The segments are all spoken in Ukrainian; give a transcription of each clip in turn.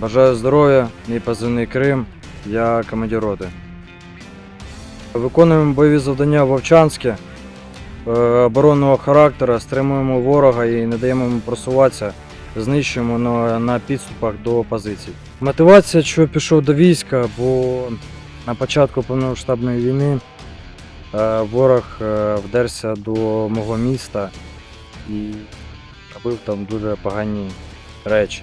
Бажаю здоров'я, мій позивний Крим, я командир роти. Виконуємо бойові завдання в Вовчанське е, оборонного характеру, стримуємо ворога і не даємо йому просуватися, знищуємо на, підступах до позицій. Мотивація, що пішов до війська, бо на початку повномасштабної війни е, ворог е, вдерся до мого міста і робив там дуже погані речі.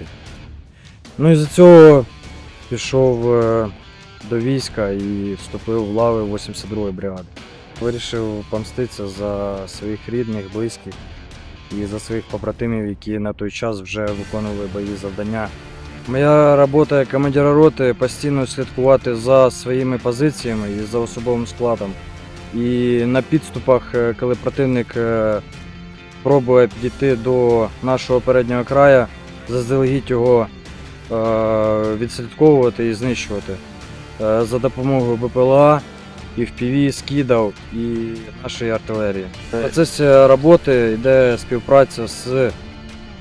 Ну і за цього пішов е, до війська і вступив в лави 82-ї бригади. Вирішив помститися за своїх рідних, близьких і за своїх побратимів, які на той час вже виконували бойові завдання. Моя робота як командира роти постійно слідкувати за своїми позиціями і за особовим складом. І на підступах, е, коли противник е, пробує підійти до нашого переднього краю, заздалегідь його відслідковувати і знищувати е, за допомогою БПЛА, FPV, скидів і нашої артилерії. В процесі роботи йде співпраця з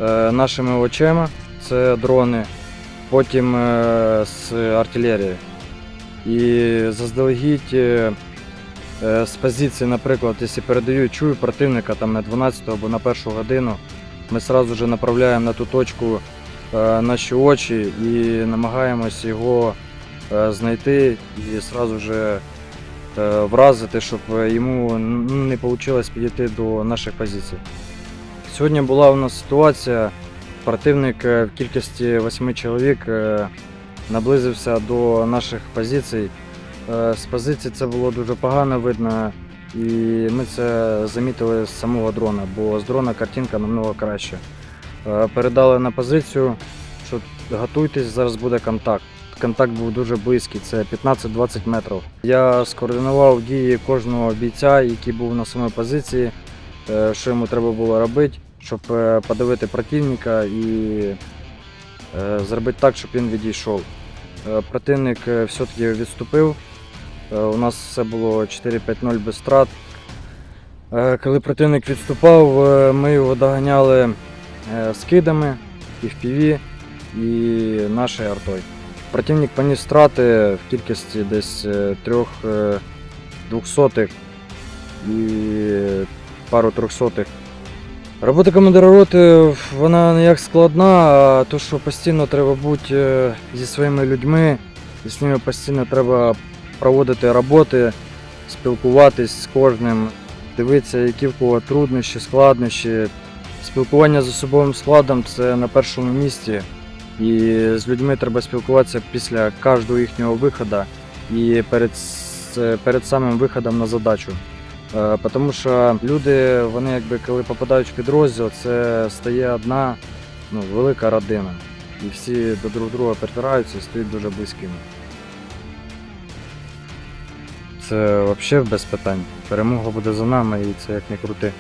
е, нашими очима, це дрони, потім е, з артилерією. І заздалегідь е, е, з позиції, наприклад, якщо передаю, чую противника там на 12 або на першу годину, ми одразу направляємо на ту точку е, наші очі і намагаємось його е, знайти і одразу ж е, вразити, щоб йому не вийшло підійти до наших позицій. Сьогодні була у нас ситуація, противник е, в кількості восьми чоловік е, наблизився до наших позицій. Е, З позиції це було дуже погано видно, і ми це замітили з самого дрона, бо з дрона картинка намного краще. Е, Передали на позицію, що готуйтесь, зараз буде контакт. Контакт був дуже близький, це 15-20 метрів. Я скоординував дії кожного бійця, який був на самій позиції, е, що йому треба було робити, щоб е, подавити противника і зробити так, щоб він відійшов. Противник все-таки відступив. У нас все було 4-5-0 без страт. Коли противник відступав, ми його доганяли скидами, FPV і нашою артою. Противник поніс страти в кількості десь е, трьох е, двохсотих і пару трьохсотих. Робота командира роти вона не як складна, а то, що постійно треба бути е, зі своїми людьми, і з ними постійно треба проводити роботи, спілкуватись з кожним, дивитися, які в кого труднощі, складнощі. Спілкування з особовим складом це на першому місці. І з людьми треба спілкуватися після кожного їхнього виходу і перед, перед самим виходом на задачу. Е, Тому що люди, вони якби коли попадають в підрозділ, це стає одна ну, велика родина. І всі до друг друга притираються і стають дуже близькими. Це взагалі без питань. Перемога буде за нами і це як не крути.